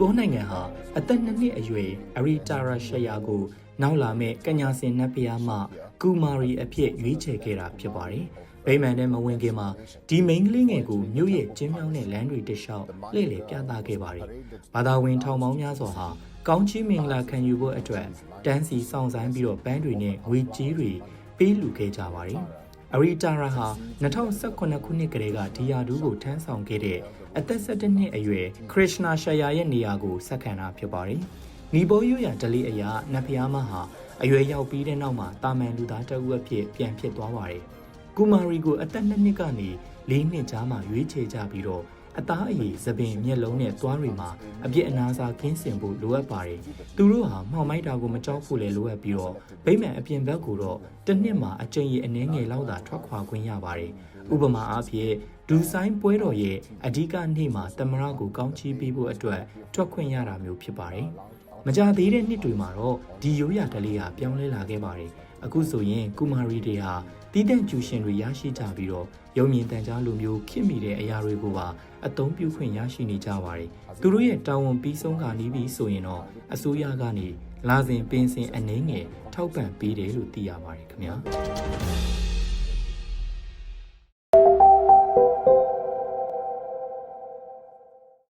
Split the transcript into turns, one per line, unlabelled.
ပေါနိုင်ငံဟာအသက်နှစ်နှစ်အရွယ်အရီတာရာရှယာကို နောက်လာမဲ့ကညာစင်နတ်ဖျားမှကူမာရီအဖြစ်ရွေးချယ်ခဲ့တာဖြစ်ပါတယ်။ဗိမာန်ထဲမဝင်ခင်မှာဒီမိန်းကလေးငယ်ကိုမြို့ရဲ့ကျင်းမြောင်းတဲ့လမ်းတွေတစ်လျှောက်လှည့်လည်ပြသခဲ့ပါတယ်။ဘာသာဝင်ထောင်ပေါင်းများစွာဟာကောင်းချီးမင်္ဂလာခံယူဖို့အတွက်တန်းစီစောင့်ဆိုင်းပြီးတော့ပန်းတွေနဲ့ငွေကြေးတွေပေးလူခဲ့ကြပါတယ်။ အရီတာရာဟာ2018ခုနှစ်ကတည်းကဒီယာဒူးကိုထမ်းဆောင်ခဲ့တဲ့အသက်17နှစ်အရွယ်ခရစ်ရှနာရှာယာရဲ့နေရာကိုဆက်ခံတာဖြစ်ပါတယ်။နီဘောယူရဒလေးအရာနတ်ဖျားမဟာအရွယ်ရောက်ပြီးတဲ့နောက်မှာတာမန်လူသားတအုပ်အဖြစ်ပြန်ဖြစ်သွားပါတယ်။ကူမာရီကိုအသက်2နှစ်ကနေ4နှစ်ကြားမှာရွေးချယ်ကြပြီးတော့ အသားအရည်သပင်မျက်လုံးနဲ့သွားတွေမှာအပြစ်အနာစာကင်းစင်ဖို့လိုအပ်ပါတယ်။သူတို့ဟာမှောင်မိုက်တာကိုမကြောက်ဖို့လည်းလိုအပ်ပြီးတော့ဗိမ္မာန်အပြင်ဘက်ကိုတော့တစ်နှစ်မှာအကြိမ်ရအနည်းငယ်လောက်သာထွက်ခွာခွင့်ရပါတယ်။ဥပမာအားဖြင့်ဒူဆိုင်ပွဲတော်ရဲ့အဓိကနေ့မှာတမရကိုကောင်းချီးပေးဖို့အတွက်ထွက်ခွင့်ရတာမျိုးဖြစ်ပါတယ်။ မကြသေးတဲ့နှစ်တွေမှာတော့ဒီရိုးရာဓလေ့ဟာပြောင်းလဲလာခဲ့ပါတယ်။အခုဆိုရင်ကုမာရီတွေဟာတည်တဲ့ကျူရှင်တွေရရှိကြပြီးတော့ရုံမြင့်တန်ကြားလိုမျိုးခင်မိတဲ့အရာတွေကိုပါအသုံးပြုခွင့်ရရှိနေကြပါတယ်။သူတို့ရဲ့တာဝန်ပြီးဆုံးကနီးပြီးဆိုရင်တော့အစိုးရကနေလာစဉ်ပင်စင်အနေငယ်ထောက်ပံ့ပေးတယ်လို့သိရပါတယ်ခင်ဗျာ။